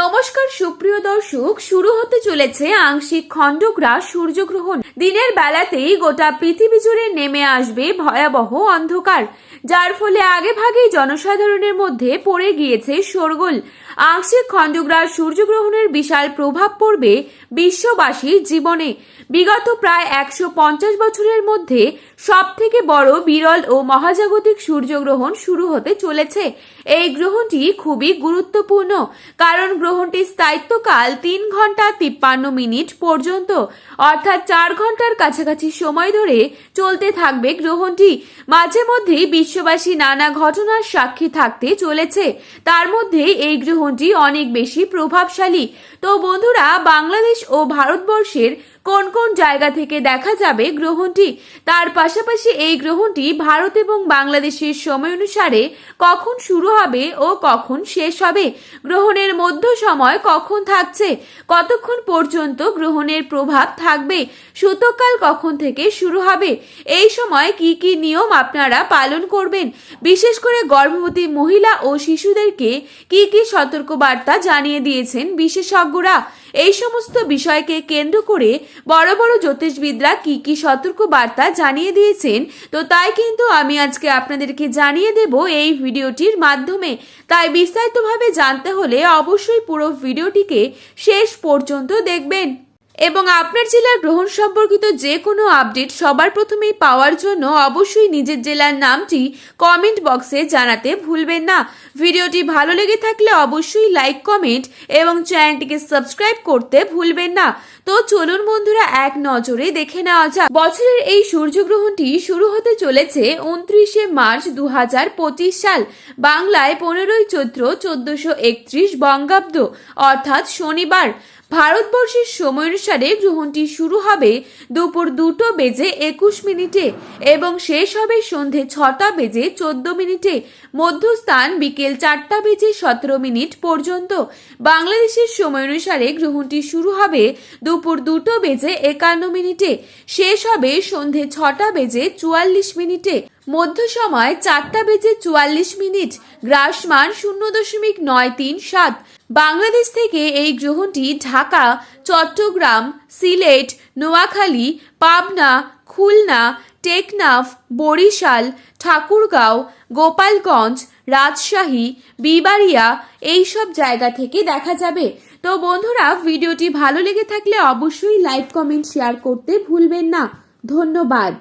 নমস্কার, সুপ্রিয় দর্শক। শুরু হতে চলেছে আংশিক খণ্ডগ্রাস সূর্যগ্রহণ। দিনের বেলাতেই গোটা পৃথিবী জুড়ে নেমে আসবে ভয়াবহ অন্ধকার। যার ফলে আগে ভাগেই জনসাধারণের মধ্যে পড়ে গিয়েছে শোরগোল। আংশিক খণ্ডগ্রাস সূর্যগ্রহণের বিশাল প্রভাব পড়বে বিশ্ববাসীর জীবনে। বিগত প্রায় একশো পঞ্চাশ বছরের মধ্যে সব থেকে বড় বিরল ও মহাজাগতিক সূর্যগ্রহণ শুরু হতে চলেছে। এই গ্রহণটি খুবই গুরুত্বপূর্ণ, কারণ গ্রহণটির স্থায়িত্বকাল তিন ঘণ্টা তিপ্পান্ন মিনিট পর্যন্ত, অর্থাৎ চার ঘণ্টার কাছাকাছি সময় ধরে চলতে থাকবে গ্রহণটি। মাঝে মধ্যেই বিশ্ববাসী নানা ঘটনার সাক্ষী থাকতে চলেছে। তার মধ্যে এই গ্রহণটি অনেক বেশি প্রভাবশালী। তো বন্ধুরা বাংলাদেশ ও ভারতবর্ষের কোন কোন জায়গা থেকে দেখা যাবে গ্রহণটি? তার পাশাপাশি এই গ্রহণটি ভারত এবং বাংলাদেশের সময় অনুসারে কখন শুরু হবে ও কখন শেষ হবে? গ্রহণের মধ্য সময় কখন থাকছে? কতক্ষণ পর্যন্ত গ্রহণের প্রভাব থাকবে? সূতককাল কখন থেকে শুরু হবে? এই সময় কি কি নিয়ম আপনারা পালন করবেন? বিশেষ করে গর্ভবতী মহিলা ও শিশুদেরকে কি কি সতর্কবার্তা জানিয়ে দিয়েছেন বিশেষজ্ঞরা? এই সমস্ত বিষয়কে কেন্দ্র করে বড় বড় জ্যোতিষবিদরা কি কি সতর্ক বার্তা জানিয়ে দিয়েছেন, তো তাই কিন্তু আমি আজকে আপনাদেরকে জানিয়ে দেব এই ভিডিওটির মাধ্যমে। তাই বিস্তারিতভাবে জানতে হলে অবশ্যই পুরো ভিডিওটিকে শেষ পর্যন্ত দেখবেন। এবং আপনার জেলার গ্রহণ সম্পর্কিত যে কোনো আপডেট সবার প্রথমেই পাওয়ার জন্য অবশ্যই নিজের জেলার নামটি কমেন্ট বক্সে জানাতে ভুলবেন না। ভিডিওটি ভালো লেগে থাকলে অবশ্যই লাইক, কমেন্ট এবং চ্যানেলটিকে সাবস্ক্রাইব করতে ভুলবেন না। তো চলুন বন্ধুরা, এক নজরে দেখে নেওয়া যাক। বছরের এই সূর্যগ্রহণটি শুরু হতে চলেছে উনত্রিশে মার্চ দু হাজার পঁচিশ সাল। বাংলায় পনেরোই চৈত্র চোদ্দশো একত্রিশ বঙ্গাব্দ, অর্থাৎ শনিবার। ভারতবর্ষের সময় অনুসারে গ্রহণটি শুরু হবে দুপুর দুটো বেজে একুশ মিনিটে এবং শেষ হবে সন্ধে ছটা বেজে চোদ্দ মিনিটে। মধ্যস্থান বিকেল চারটা বেজে সতেরো মিনিট পর্যন্ত। বাংলাদেশের সময় অনুসারে গ্রহণটি শুরু হবে দুপুর দুটো বেজে একান্ন মিনিটে। শেষ হবে সন্ধে ছটা বেজে চুয়াল্লিশ মিনিটে। মধ্য সময় চারটা বেজে চুয়াল্লিশ মিনিট, গ্রাসমান শূন্য দশমিক নয় তিন সাত। বাংলাদেশ থেকে এই গ্রহণটি ঢাকা, চট্টগ্রাম, সিলেট, নোয়াখালী, পাবনা, খুলনা, টেকনাফ, বরিশাল, ঠাকুরগাঁও, গোপালগঞ্জ, রাজশাহী, বিবাড়িয়া এইসব জায়গা থেকে দেখা যাবে। তো বন্ধুরা, ভিডিওটি ভালো লেগে থাকলে অবশ্যই লাইক, কমেন্ট, শেয়ার করতে ভুলবেন না। ধন্যবাদ।